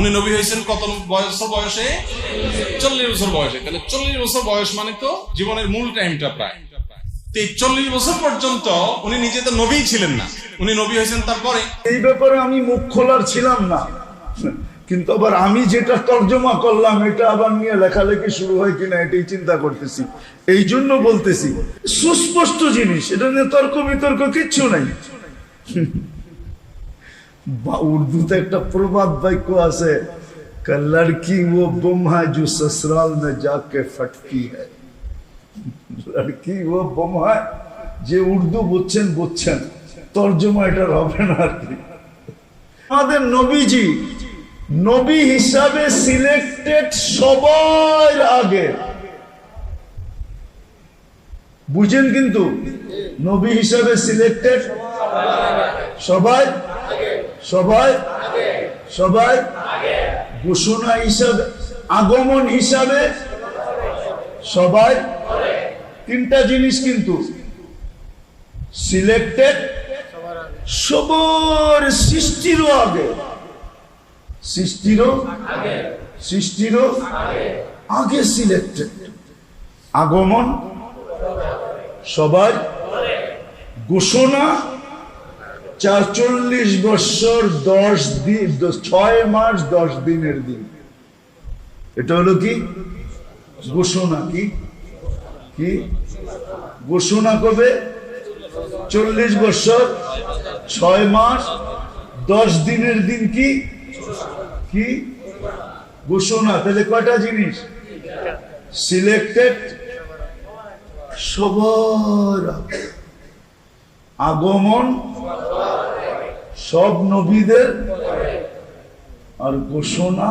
উনি নবী হয়েছেন কত বছর বয়সে? চল্লিশ বছর বয়সে। তাহলে চল্লিশ বছর বয়স মানে তো জীবনের মূল টাইমটা প্রায়। চল্লিশ বছর পর্যন্ত উনি নিজে তো নবী ছিলেন না। উনি নবী হয়েছেন তারপরে? এই ব্যাপারে আমি মুখ খোলার ছিলাম না। কিন্তু আবার আমি যেটা তর্জমা করলাম, এটা আবার নিয়ে লেখালেখি শুরু হয় কিনা এটাই চিন্তা করতেছি। এই জন্য বলতেছি, সুস্পষ্ট জিনিস, এটা নিয়ে তর্ক বিতর্ক কিচ্ছু নাই। বা উর্দুতে একটা প্রবাদ বাক্য আছে লড়কি ও বোমা হ্যাঁ জো সসরাল মে যাকে ফটকি হড়কি লড়কি ও বোমা যে উর্দু বুঝছেন বুঝছেন। তর্জমা এটার হবে না আর কি। আমাদের নবীজি, নবী হিসাবে সিলেক্টেড সবার আগে। বুঝেন কিন্তু, নবী হিসাবে সিলেক্টেড সবাই সবাই? সবাই? ঘোষণা হিসাবে আগমন হিসাবে সবাই? তিনটা জিনিস কিন্তু। সিলেক্টেড সবর সৃষ্টিরও আগে। সৃষ্টিরও? সৃষ্টিরও? আগে। সিলেক্টেড। আগমন? সবার ঘোষণা? চারচল্লিশ বছর দশ দিন, ছয় মাস দশ দিনের দিন। এটা হলো কি? ঘোষণা কি? কি? ঘোষণা কবে? চল্লিশ বছর, ছয় মাস, দশ দিনের দিন কি? কি? ঘোষণা। তাহলে কয়টা জিনিস? সিলেক্টেড সবার আগমন সব নবীদের আর ঘোষণা?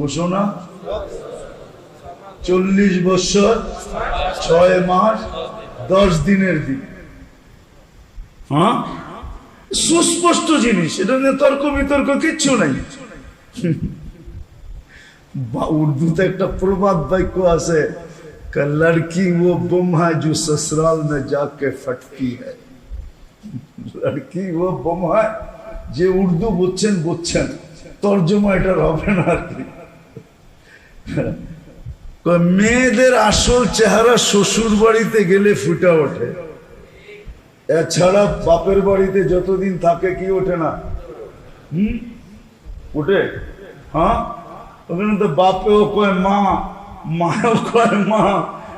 ঘোষণা? চল্লিশ বছর, ছয় মাস, দশ দিনের দিন। হ্যাঁ? সুস্পষ্ট জিনিস, এটা নিয়ে তর্ক বিতর্ক কিচ্ছু নাই। বা উর্দুতে একটা প্রবাদ বাক্য আছে লড়কি ও বোমা জো সসরাল না যাকে ফটকি হ্যাঁ কি বোম যে উর্দু বুঝছেন বুঝছেন। তর্জমা এটার হবে না আর কি। মেয়েদের আসল চেহারা শ্বশুর বাড়িতে গেলে ফুটা ওঠে। এছাড়া বাপের বাড়িতে যতদিন থাকে কি ওঠে না? হম? ওঠে? হ্যাঁ? ওখানে তো বাপেও কয় মা, মাও কয় মা,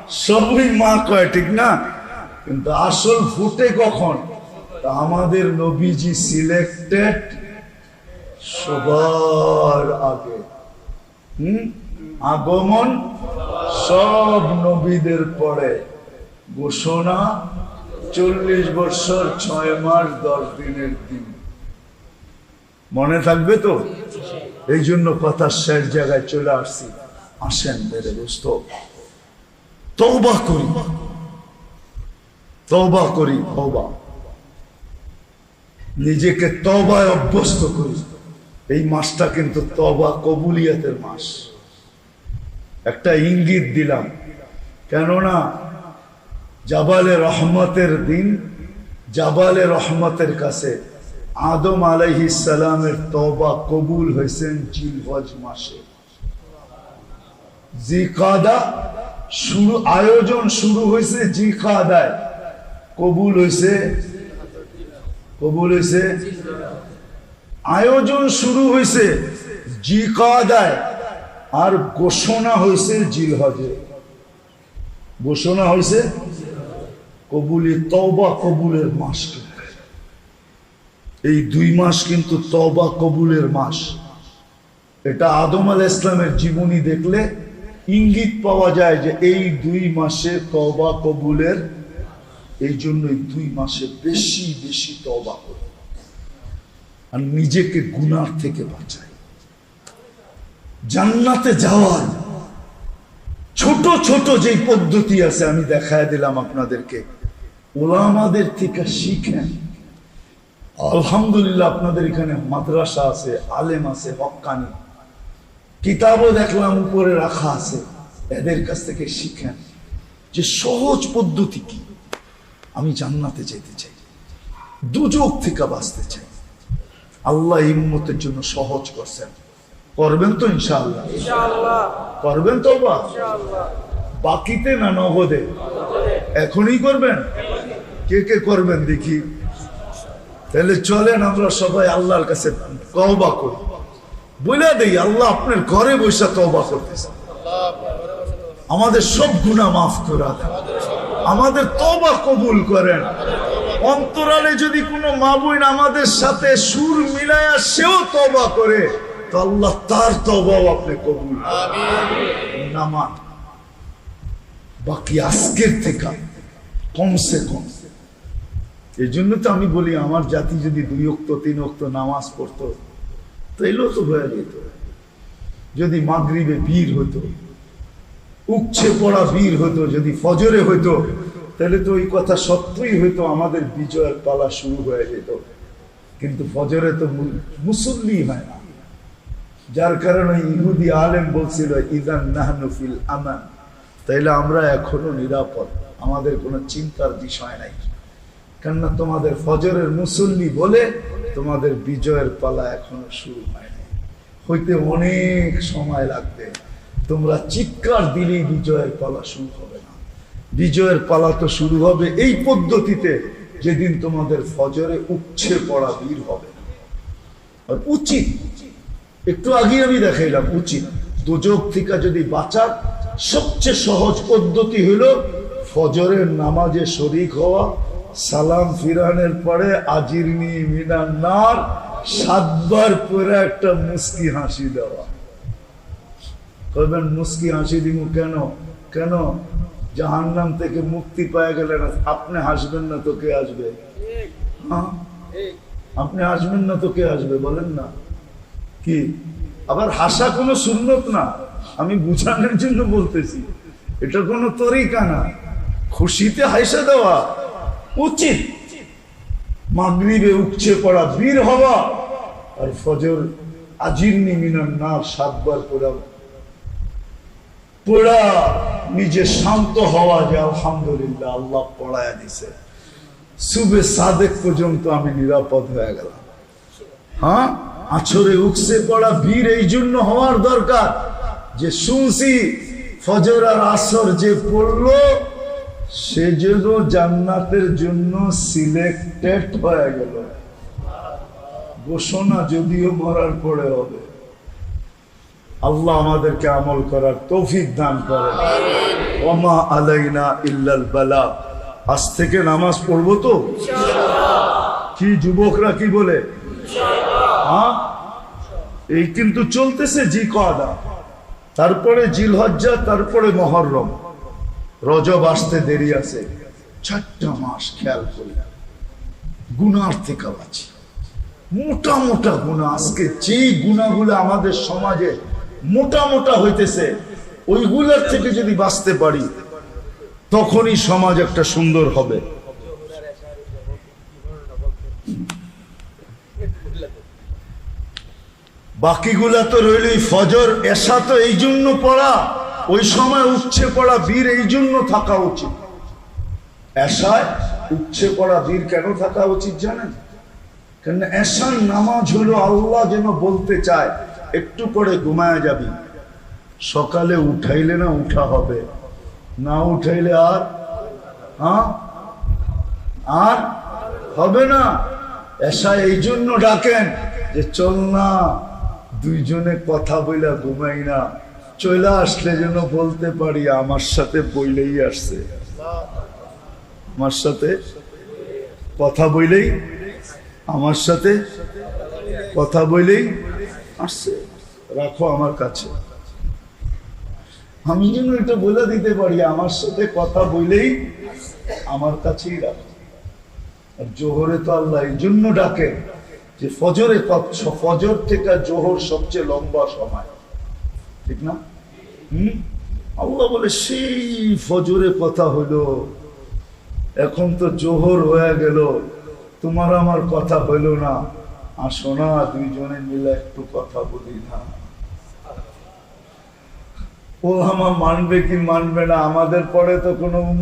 সবই মা কয়, ঠিক না? কিন্তু আসল ফুটে কখন? আমাদের নবীজি সিলেক্টেড সবার আগে। হুম? আগমন সব নবীদের পরে। ঘোষণা চল্লিশ বছর ছয় মাস দশ দিনের দিন। মনে থাকবে তো? এই জন্য কথা শেষ জায়গায় চলে আসছি। আসেন বেড়ে দোস্ত তৌবা করি। তৌবা করি তৌবা নিজেকে তবায় অভ্যস্ত করি। এই মাসটা কিন্তু তবা কবুলিয়াতের মাস। একটা ইঙ্গিত দিলাম। কেননা, জাবালে রহমতের দিন, জাবালে রহমতের কাছে আদম সালামের তবা কবুল হয়েছেন জিলহজ মাসে। জিকাদা শুরু, আয়োজন শুরু হয়েছে জিকাদায়। কবুল হয়েছে কবুল হয়েছে? আয়োজন শুরু হয়েছে জিকাদায়, আর ঘোষণা হয়েছে জিলহজে। ঘোষণা হয়েছে কবুলি তওবা কবুলের মাস এই দুই মাস কিন্তু তওবা কবুলের মাস। এটা আদম আল ইসলামের জীবনী দেখলে ইঙ্গিত পাওয়া যায় যে এই দুই মাসে তওবা কবুলের এই জন্য এই দুই মাসে বেশি বেশি তওবা করে। আর নিজেকে গুনার থেকে বাঁচায় জান্নাতে যাওয়ার ছোট ছোট যে পদ্ধতি আছে, আমি দেখায় দিলাম আপনাদেরকে। ওলামাদের থেকে শিখেন আলহামদুলিল্লাহ, আপনাদের এখানে মাদ্রাসা আছে, আলেম আছে হক্কানি কিতাবও দেখলাম, উপরে রাখা আছে। এদের কাছ থেকে শিখেন যে সহজ পদ্ধতি কি? আমি জান্নাতে যেতে চাই। দুযোগ থেকে বাঁচতে চাই। আল্লাহ এই উম্মতের জন্য সহজ করছেন। করবেন তো ইনশাআল্লাহ। করবেন তো বাকিতে না নগদে এখনই করবেন? কে কে করবেন দেখি। তাহলে চলেন আমরা সবাই আল্লাহর কাছে তওবা করি। বলে দেই আল্লাহ আপনার ঘরে বসে তওবা করতেছেন আমাদের সব গুনাহ মাফ করে দেন। আমাদের তবা কবুল করেন। অন্তরালে যদি কোনো মা বোন আমাদের সাথে সুর মিলায়া সেও তবা করে তো আল্লাহ তার তওবাও আপনি কবুল নামান বাকি আজকের থেকে কমসে কম। এই জন্য তো আমি বলি আমার জাতি যদি দুই অক্ত তিন অক্ত নামাজ পড়তো তাইলেও তো হয়ে যেত। যদি মাগরিবে বীর হতো উচ্ছে পড়া ভিড় হতো যদি ফজরে হতো তাহলে তো ওই কথা সত্যই হইতো, আমাদের বিজয়ের পালা শুরু হয়ে যেত। কিন্তু ফজরে তো মুসল্লি হয় না। যার কারণে ইহুদি আলেম বলছিল, ইদান নাহনু ফিল আমান। তাইলে আমরা এখনও নিরাপদ, আমাদের কোনো চিন্তার বিষয় নাই। কেননা তোমাদের ফজরের মুসল্লি বলে তোমাদের বিজয়ের পালা এখনও শুরু হয় নাই। হইতে অনেক সময় লাগবে। তোমরা চিৎকার দিলেই বিজয়ের পালা শুরু হবে না। বিজয়ের পালা তো শুরু হবে এই পদ্ধতিতে, যেদিন তোমাদের ফজরে উচ্ছে পড়া বীর হবে আর উচিত, একটু আগে আমি দেখাইলাম, উচিত। দুযোগ থেকে যদি বাঁচার সবচেয়ে সহজ পদ্ধতি হলো ফজরের নামাজে শরিক হওয়া, সালাম ফিরানের পরে আজিরনি মিনার নার সাতবার পরে একটা মুস্কি হাসি দেওয়া। কবেন মুস্কি হাসি দিব কেন? কেন? জাহান্নাম থেকে মুক্তি পাওয়া গেলেন আপনি হাসবেন না তো কে আসবে? হ্যাঁ? আপনি আসবেন না তো কে আসবে? বলেন না। কি? আবার হাসা কোনো সুন্নত না। আমি বুঝানোর জন্য বলতেছি, এটা কোনো তরিকা না। খুশিতে হাসা দেওয়া উচিত। মাগরিবে উঠছে পড়া বীর হওয়া। আর ফজর আজির মিনার না সাতবার পড়া পড়া নিজে শান্ত হওয়া যে আলহামদুলিল্লাহ, আল্লাহ পড়ায় দিছে। সুবে সাদেক পর্যন্ত আমি নিরাপদ হয়ে গেলাম। হ্যাঁ? আছরে উঠছে পড়া বীর এই জন্য হওয়ার দরকার যে শুনছি ফজর আর আসর যে পড়ল, সে যেন জান্নাতের জন্য সিলেক্টেড হয়ে গেল। ঘোষণা যদিও মরার পরে হবে। আল্লাহ আমাদেরকে আমল করার তৌফিক দান করে। ওমা আলাইনা ইল্লাল বালা। আজ থেকে নামাজ পড়ব তো? কি যুবকরা কি বলে? হ্যাঁ এই কিন্তু চলতেছে জি কদা তারপরে জিলহজ্জা তারপরে মহরম। রজব আসতে দেরি আছে। চারটা মাস খেয়াল করি গুনার থেকে বাঁচি। মোটা মোটা গুণা আজকে যে গুণাগুলো আমাদের সমাজে মোটা মোটা হইতেছে। ওইগুলোর থেকে যদি বাঁচতে পারি, তখনই সমাজ একটা সুন্দর হবে। বাকিগুলা তো রইলই ফজর এসা তো এই জন্য পড়া, ওই সময় উচ্ছে পড়া বীর এই জন্য থাকা উচিত। এসায় উচ্ছে পড়া বীর কেন থাকা উচিত জানেন? কেন এসার নামাজ হলো আল্লাহ যেন বলতে চায় একটু পরে ঘুমায় যাবি। সকালে উঠাইলে না উঠা হবে। না উঠাইলে আর? হ্যাঁ? আর? হবে না। এসা এই জন্য ডাকেন যে চল না, দুইজনে কথা বইলা ঘুমাই না। চলে আসলে যেন বলতে পারি, আমার সাথে বইলেই আসছে। আমার সাথে কথা বইলেই, আমার সাথে কথা বইলেই আসছে। রাখো আমার কাছে। আমি যেন এটা বলে দিতে পারি, আমার সাথে কথা বইলেই আমার কাছেই রাখো। আর জোহরে তো আল্লাহ এই জন্য ডাকে যে ফজরে ফজর থেকে জোহর সবচেয়ে লম্বা সময়। ঠিক না? হম? আল্লাহ বলে, সেই ফজরে কথা হলো। এখন তো জোহর হয়ে গেল, তোমার আমার কথা হইল না। আসো না দুইজনে মিলে একটু কথা বলি না। ও আমার মানবে কি মানবে না? আমাদের পরে তো কোনো